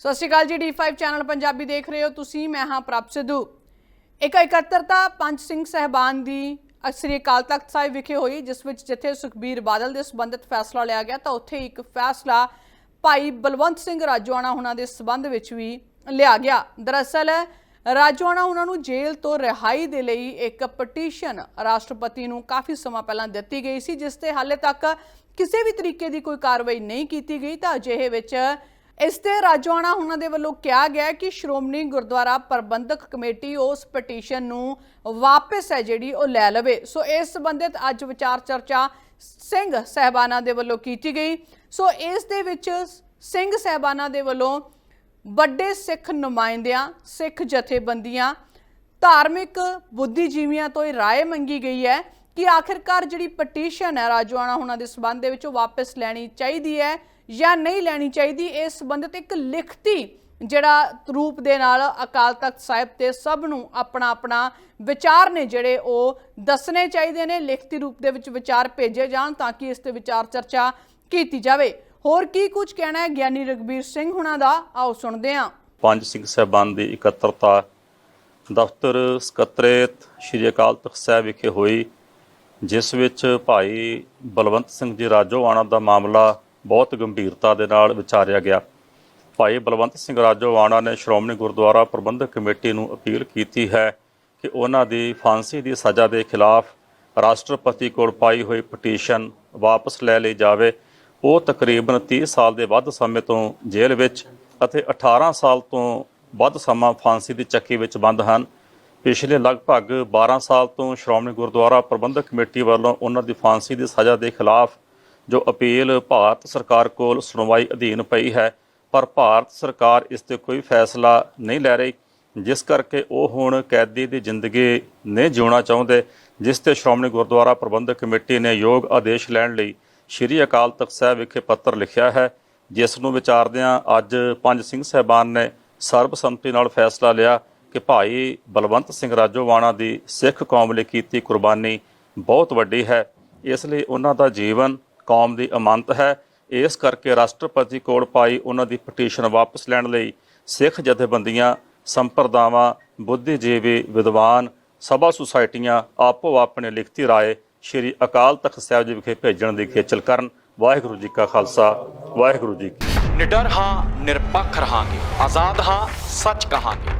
ਸਤਿ ਸ਼੍ਰੀ ਅਕਾਲ ਜੀ D5 channel Punjabi ਦੇਖ ਰਹੇ ਹੋ ਤੁਸੀਂ, ਮੈਂ ਹਾਂ ਪ੍ਰਭ ਸਿੱਧੂ। ਇੱਕ ਇਕੱਤਰਤਾ ਪੰਜ ਸਿੰਘ ਸਹਿਬਾਨ ਦੀ ਸ੍ਰੀ ਅਕਾਲ ਤਖਤ ਸਾਹਿਬ ਵਿਖੇ ਹੋਈ, ਜਿਸ ਵਿੱਚ ਜਿੱਥੇ ਸੁਖਬੀਰ ਬਾਦਲ ਦੇ ਸੰਬੰਧਿਤ ਫੈਸਲਾ ਲਿਆ ਗਿਆ, ਤਾਂ ਉੱਥੇ ਇੱਕ ਫੈਸਲਾ ਭਾਈ ਬਲਵੰਤ ਸਿੰਘ ਰਾਜੋਆਣਾ ਉਹਨਾਂ ਦੇ ਸਬੰਧ ਵਿੱਚ ਵੀ ਲਿਆ ਗਿਆ। ਦਰਅਸਲ, ਰਾਜੋਆਣਾ ਉਹਨਾਂ ਨੂੰ ਜੇਲ੍ਹ ਤੋਂ ਰਿਹਾਈ ਦੇ ਲਈ ਇੱਕ ਪਟੀਸ਼ਨ ਰਾਸ਼ਟਰਪਤੀ ਨੂੰ ਕਾਫੀ ਸਮਾਂ ਪਹਿਲਾਂ ਦਿੱਤੀ ਗਈ ਸੀ, ਜਿਸ ਤੇ ਹਾਲੇ ਤੱਕ ਕਿਸੇ ਵੀ ਤਰੀਕੇ ਦੀ ਕੋਈ ਕਾਰਵਾਈ ਨਹੀਂ ਕੀਤੀ ਗਈ, ਤਾਂ ਅਜਿਹੇ ਵਿੱਚ ਇਸ ਤੇ ਰਾਜੋਆਣਾ ਉਹਨਾਂ ਦੇ ਵੱਲੋਂ ਕਿਹਾ ਗਿਆ ਕਿ ਸ਼੍ਰੋਮਣੀ ਗੁਰਦੁਆਰਾ ਪ੍ਰਬੰਧਕ ਕਮੇਟੀ ਉਸ ਪਟੀਸ਼ਨ ਨੂੰ ਵਾਪਸ ਹੈ ਜਿਹੜੀ ਉਹ ਲੈ ਲਵੇ। ਸੋ ਇਸ ਸੰਬੰਧਿਤ ਅੱਜ ਵਿਚਾਰ ਚਰਚਾ ਸਿੰਘ ਸਹਿਬਾਨਾਂ ਦੇ ਵੱਲੋਂ ਕੀਤੀ ਗਈ। ਸੋ ਇਸ ਦੇ ਵਿੱਚ ਸਿੰਘ ਸਹਿਬਾਨਾਂ ਦੇ ਵੱਲੋਂ ਵੱਡੇ ਸਿੱਖ ਨੁਮਾਇੰਦਿਆਂ, ਸਿੱਖ ਜਥੇਬੰਦੀਆਂ, ਧਾਰਮਿਕ ਬੁੱਧੀਜੀਵੀਆਂ ਤੋਂ ਇਹ ਰਾਏ ਮੰਗੀ ਗਈ ਹੈ। ਕਿ ਆਖਿਰਕਾਰ ਜਿਹੜੀ ਪਟੀਸ਼ਨ ਹੈ ਰਾਜੋਆਣਾ ਉਹਨਾਂ ਦੇ ਸਬੰਧ ਦੇ ਵਿੱਚ ਉਹ ਵਾਪਸ ਲੈਣੀ ਚਾਹੀਦੀ ਹੈ ਜਾਂ ਨਹੀਂ ਲੈਣੀ ਚਾਹੀਦੀ, ਇਸ ਸੰਬੰਧਿਤ ਇੱਕ ਲਿਖਤੀ ਜਿਹੜਾ ਰੂਪ ਦੇ ਨਾਲ ਅਕਾਲ ਤਖਤ ਸਾਹਿਬ ਤੇ ਸਭ ਨੂੰ ਆਪਣਾ ਆਪਣਾ ਵਿਚਾਰ ਨੇ ਜਿਹੜੇ ਉਹ ਦੱਸਣੇ ਚਾਹੀਦੇ ਨੇ, ਲਿਖਤੀ ਰੂਪ ਦੇ ਵਿੱਚ ਵਿਚਾਰ ਭੇਜੇ ਜਾਣ ਤਾਂ ਕਿ ਇਸ ਤੇ ਵਿਚਾਰ ਚਰਚਾ ਕੀਤੀ ਜਾਵੇ। ਹੋਰ ਕੀ ਕੁਝ ਕਹਿਣਾ ਹੈ ਗਿਆਨੀ ਰਗਬੀਰ ਸਿੰਘ ਹੁਣਾਂ ਦਾ? ਆਓ ਸੁਣਦੇ ਹਾਂ। ਪੰਜ ਸਿੰਘ ਸਾਹਿਬਾਨ ਦੀ ਇਕੱਤਰਤਾ, ਦਫ਼ਤਰ ਸਕੱਤਰੇਤ ਸ਼੍ਰੀ ਅਕਾਲ ਤਖਤ ਸਾਹਿਬ ਵਿਖੇ ਹੋਈ। ਜਿਸ ਵਿੱਚ ਭਾਈ ਬਲਵੰਤ ਸਿੰਘ ਜੀ ਰਾਜੋਆਣਾ ਦਾ ਮਾਮਲਾ ਬਹੁਤ ਗੰਭੀਰਤਾ ਦੇ ਨਾਲ ਵਿਚਾਰਿਆ ਗਿਆ। ਭਾਈ ਬਲਵੰਤ ਸਿੰਘ ਰਾਜੋਆਣਾ ਨੇ ਸ਼੍ਰੋਮਣੀ ਗੁਰਦੁਆਰਾ ਪ੍ਰਬੰਧਕ ਕਮੇਟੀ ਨੂੰ ਅਪੀਲ ਕੀਤੀ ਹੈ ਕਿ ਉਹਨਾਂ ਦੀ ਫਾਂਸੀ ਦੀ ਸਜ਼ਾ ਦੇ ਖਿਲਾਫ ਰਾਸ਼ਟਰਪਤੀ ਕੋਲ ਪਾਈ ਹੋਈ ਪਟੀਸ਼ਨ ਵਾਪਸ ਲੈ ਲਈ ਜਾਵੇ। ਉਹ ਤਕਰੀਬਨ 30 ਸਾਲ ਦੇ ਵੱਧ ਸਮੇਂ ਤੋਂ ਜੇਲ੍ਹ ਵਿੱਚ ਅਤੇ 18 ਸਾਲ ਤੋਂ ਵੱਧ ਸਮਾਂ ਫਾਂਸੀ ਦੀ ਚੱਕੀ ਵਿੱਚ ਬੰਦ ਹਨ। ਪਿਛਲੇ ਲਗਭਗ 12 ਸਾਲ ਤੋਂ ਸ਼੍ਰੋਮਣੀ ਗੁਰਦੁਆਰਾ ਪ੍ਰਬੰਧਕ ਕਮੇਟੀ ਵੱਲੋਂ ਉਹਨਾਂ ਦੀ ਫਾਂਸੀ ਦੀ ਸਜ਼ਾ ਦੇ ਖਿਲਾਫ ਜੋ ਅਪੀਲ ਭਾਰਤ ਸਰਕਾਰ ਕੋਲ ਸੁਣਵਾਈ ਅਧੀਨ ਪਈ ਹੈ, ਪਰ ਭਾਰਤ ਸਰਕਾਰ ਇਸ ਤੇ ਕੋਈ ਫੈਸਲਾ ਨਹੀਂ ਲੈ ਰਹੀ, ਜਿਸ ਕਰਕੇ ਉਹ ਹੁਣ ਕੈਦੀ ਦੀ ਜ਼ਿੰਦਗੀ ਨਹੀਂ ਜਿਉਣਾ ਚਾਹੁੰਦੇ, ਜਿਸ ਤੇ ਸ਼੍ਰੋਮਣੀ ਗੁਰਦੁਆਰਾ ਪ੍ਰਬੰਧਕ ਕਮੇਟੀ ਨੇ ਯੋਗ ਆਦੇਸ਼ ਲੈਣ ਲਈ ਸ਼੍ਰੀ ਅਕਾਲ ਤਖਤ ਸਾਹਿਬ ਵਿਖੇ ਪੱਤਰ ਲਿਖਿਆ ਹੈ, ਜਿਸ ਨੂੰ ਵਿਚਾਰਦਿਆਂ ਅੱਜ ਪੰਜ ਸਿੰਘ ਸਹਿਬਾਨ ਨੇ ਸਰਬਸੰਮਤੀ ਨਾਲ ਫੈਸਲਾ ਲਿਆ ਕਿ ਭਾਈ ਬਲਵੰਤ ਸਿੰਘ ਰਾਜੋਵਾਣਾ ਦੀ ਸਿੱਖ ਕੌਮ ਲਈ ਕੀਤੀ ਕੁਰਬਾਨੀ ਬਹੁਤ ਵੱਡੀ ਹੈ। ਇਸ ਲਈ ਉਹਨਾਂ ਦਾ ਜੀਵਨ ਕੌਮ ਦੀ ਅਮਨਤ ਹੈ। ਇਸ ਕਰਕੇ ਰਾਸ਼ਟਰਪਤੀ ਕੋਲ ਪਾਈ ਉਹਨਾਂ ਦੀ ਪਟੀਸ਼ਨ ਵਾਪਸ ਲੈਣ ਲਈ ਸਿੱਖ ਜਥੇਬੰਦੀਆਂ, ਸੰਪਰਦਾਵਾਂ, ਬੁੱਧੀਜੀਵੀ ਵਿਦਵਾਨ, ਸਭਾ ਸੁਸਾਇਟੀਆਂ ਆਪੋ ਆਪਣੇ ਲਿਖਤੀ ਰਾਏ ਸ਼੍ਰੀ ਅਕਾਲ ਤਖਤ ਸਾਹਿਬ ਜੀ ਵਿਖੇ ਭੇਜਣ ਦੀ ਖੇਚਲ ਕਰਨ। ਵਾਹਿਗੁਰੂ ਜੀ ਕਾ ਖਾਲਸਾ, ਵਾਹਿਗੁਰੂ ਜੀ ਕੀ ਨਿਡਰ ਹਾਂ, ਨਿਰਪੱਖ ਰਹਾਂਗੇ, ਆਜ਼ਾਦ ਹਾਂ, ਸੱਚ ਕਹਾਂਗੇ।